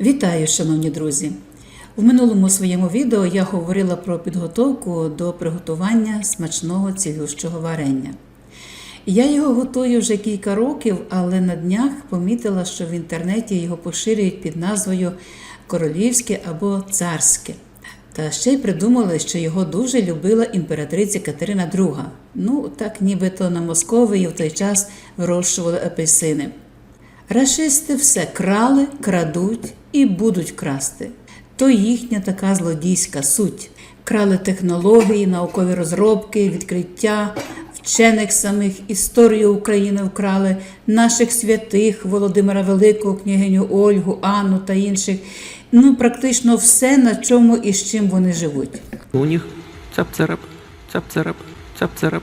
Вітаю, шановні друзі! У минулому своєму відео я говорила про підготовку до приготування смачного цілющого варення. Я його готую вже кілька років, але на днях помітила, що в інтернеті його поширюють під назвою королівське або царське. Та ще й придумали, що його дуже любила імператриця Катерина II. Ну, так нібито на Московії в той час вирощували апельсини. Рашисти все крали, крадуть і будуть красти. То їхня така злодійська суть. Крали технології, наукові розробки, відкриття, вчених самих, історію України вкрали, наших святих, Володимира Великого, княгиню Ольгу, Анну та інших. Ну, практично все, на чому і з чим вони живуть. У них цап-царап, цап-царап, цап-царап.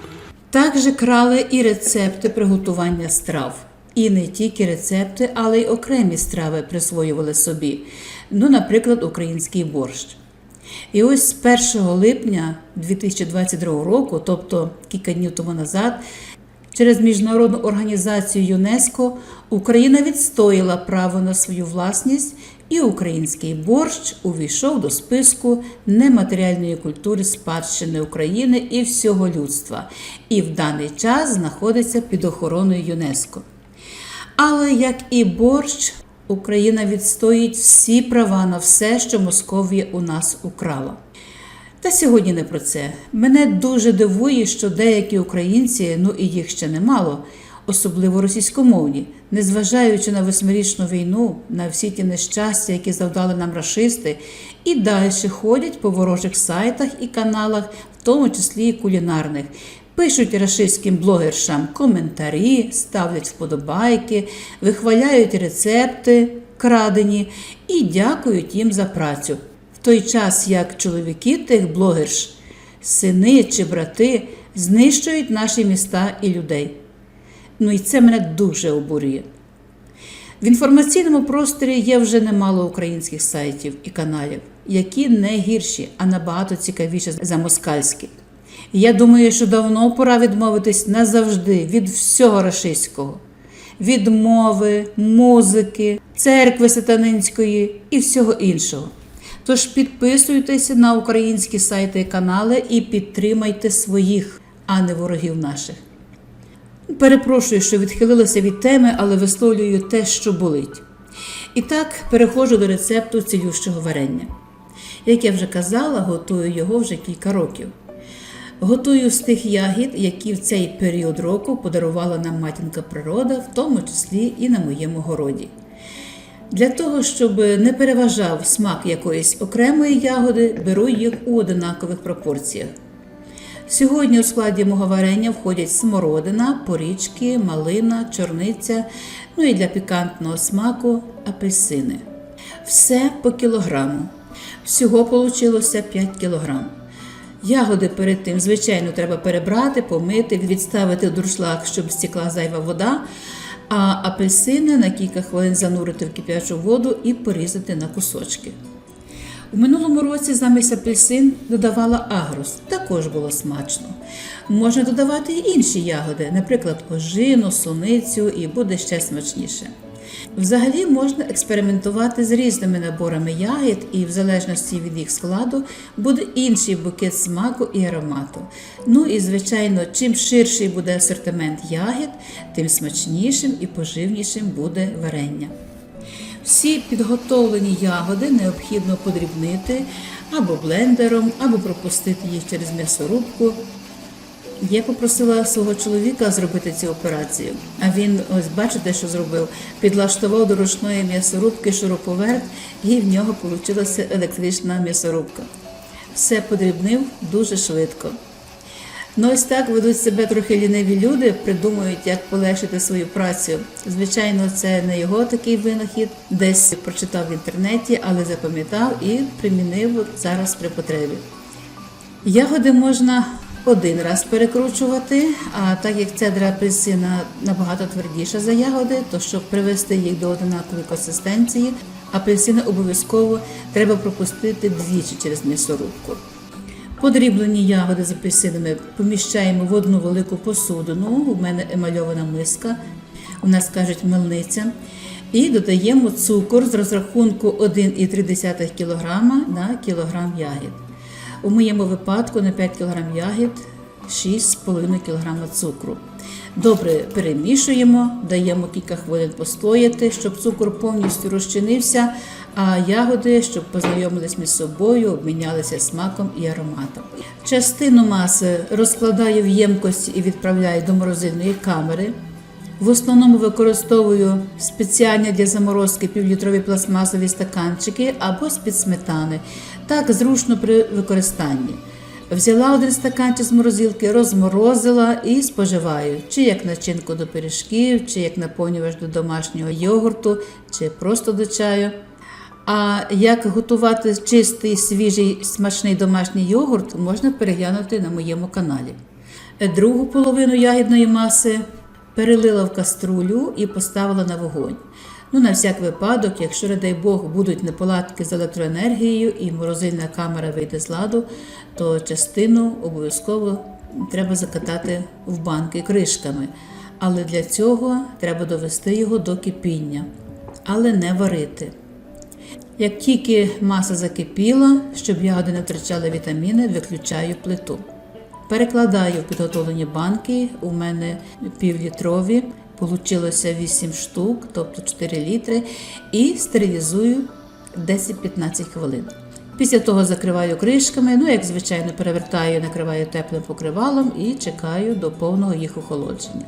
Також крали і рецепти приготування страв. І не тільки рецепти, але й окремі страви присвоювали собі. Ну, наприклад, український борщ. І ось з 1 липня 2022 року, тобто кілька днів тому назад, через міжнародну організацію ЮНЕСКО Україна відстояла право на свою власність, і український борщ увійшов до списку нематеріальної культури спадщини України і всього людства, і в даний час знаходиться під охороною ЮНЕСКО. Але як і борщ, Україна відстоїть всі права на все, що Московія у нас украла. Та сьогодні не про це. Мене дуже дивує, що деякі українці, ну і їх ще немало, особливо російськомовні, незважаючи на восьмирічну війну, на всі ті нещастя, які завдали нам рашисти, і далі ходять по ворожих сайтах і каналах, в тому числі і кулінарних. Пишуть рашистським блогершам коментарі, ставлять вподобайки, вихваляють рецепти крадені і дякують їм за працю. В той час як чоловіки тих блогерш, сини чи брати знищують наші міста і людей. Ну і це мене дуже обурює. В інформаційному просторі є вже немало українських сайтів і каналів, які не гірші, а набагато цікавіші за москальські. Я думаю, що давно пора відмовитись назавжди від всього рашистського, від мови, музики, церкви сатанинської і всього іншого. Тож підписуйтеся на українські сайти і канали і підтримайте своїх, а не ворогів наших. Перепрошую, що відхилилася від теми, але висловлюю те, що болить. І так переходжу до рецепту цілющого варення. Як я вже казала, готую його вже кілька років. Готую з тих ягід, які в цей період року подарувала нам матінка природа, в тому числі і на моєму городі. Для того, щоб не переважав смак якоїсь окремої ягоди, беру їх у одинакових пропорціях. Сьогодні у складі мого варення входять смородина, порічки, малина, чорниця, ну і для пікантного смаку апельсини. Все по кілограму. Всього вийшло 5 кілограм. Ягоди перед тим, звичайно, треба перебрати, помити, відставити дуршлаг, щоб стікла зайва вода, а апельсини на кілька хвилин занурити в кип'ячу воду і порізати на кусочки. У минулому році замість апельсин додавала агрус, також було смачно. Можна додавати і інші ягоди, наприклад, ожину, суницю, і буде ще смачніше. Взагалі можна експериментувати з різними наборами ягід, і в залежності від їх складу буде інший букет смаку і аромату. Ну і, звичайно, чим ширший буде асортимент ягід, тим смачнішим і поживнішим буде варення. Всі підготовлені ягоди необхідно подрібнити або блендером, або пропустити їх через м'ясорубку. Я попросила свого чоловіка зробити цю операцію, а він, ось бачите, що зробив, підлаштував до ручної м'ясорубки шуруповерт, і в нього вийшла електрична м'ясорубка. Все подрібнив дуже швидко. Ну, ось так ведуть себе трохи ліниві люди, придумують, як полегшити свою працю. Звичайно, це не його такий винахід, десь прочитав в інтернеті, але запам'ятав і примінив зараз при потребі. Ягоди можна один раз перекручувати, а так як цедра апельсина набагато твердіша за ягоди, то щоб привести їх до однакової консистенції, апельсини обов'язково треба пропустити двічі через м'ясорубку. Подріблені ягоди з апельсинами поміщаємо в одну велику посудину. У мене емальована миска, у нас кажуть мельниця. І додаємо цукор з розрахунку 1,3 кг на кілограм ягід. У моєму випадку на 5 кг ягід 6,5 кг цукру. Добре перемішуємо, даємо кілька хвилин постояти, щоб цукор повністю розчинився, а ягоди, щоб познайомились між собою, обмінялися смаком і ароматом. Частину маси розкладаю в ємкості і відправляю до морозильної камери. В основному використовую спеціальні для заморозки півлітрові пластмасові стаканчики або з-під сметани. Так зручно при використанні. Взяла один стаканчик з морозилки, розморозила і споживаю, чи як начинку до пиріжків, чи як наповнювач до домашнього йогурту, чи просто до чаю. А як готувати чистий, свіжий, смачний домашній йогурт, можна переглянути на моєму каналі. Другу половину ягідної маси перелила в каструлю і поставила на вогонь. Ну, на всяк випадок, якщо, не дай Бог, будуть неполадки з електроенергією і морозильна камера вийде з ладу, то частину обов'язково треба закатати в банки кришками. Але для цього треба довести його до кипіння, але не варити. Як тільки маса закипіла, щоб ягоди не втрачали вітаміни, виключаю плиту. Перекладаю підготовлені банки. У мене півлітрові, получилося 8 штук, тобто 4 літри, і стерилізую 10-15 хвилин. Після того закриваю кришками, ну, як звичайно, перевертаю, накриваю теплим покривалом і чекаю до повного їх охолодження.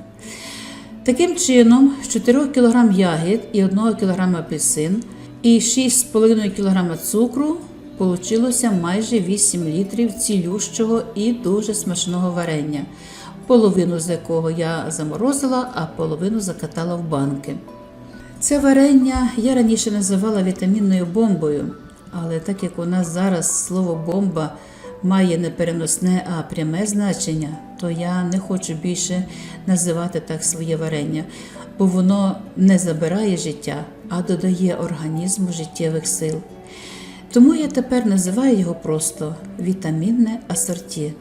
Таким чином, з 4 кг ягід і 1 кг апельсин і 6,5 кг цукру получилося майже 8 літрів цілющого і дуже смачного варення, половину з якого я заморозила, а половину закатала в банки. Це варення я раніше називала вітамінною бомбою, але так як у нас зараз слово бомба має не переносне, а пряме значення, то я не хочу більше називати так своє варення, бо воно не забирає життя, а додає організму життєвих сил. Тому я тепер називаю його просто вітамінне асорті.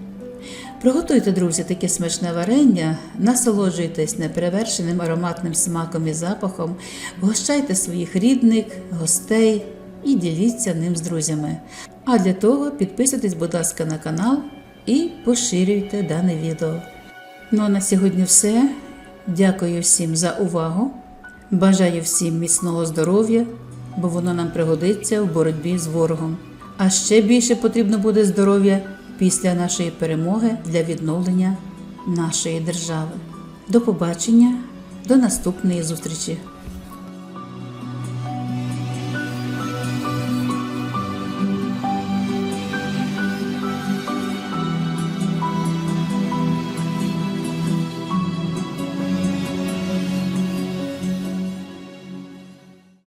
Приготуйте, друзі, таке смачне варення, насолоджуйтесь неперевершеним ароматним смаком і запахом, гощайте своїх рідних, гостей і діліться ним з друзями. А для того підписуйтесь, будь ласка, на канал і поширюйте дане відео. Ну а на сьогодні все. Дякую всім за увагу. Бажаю всім міцного здоров'я, бо воно нам пригодиться в боротьбі з ворогом. А ще більше потрібно буде здоров'я після нашої перемоги для відновлення нашої держави. До побачення, до наступної зустрічі!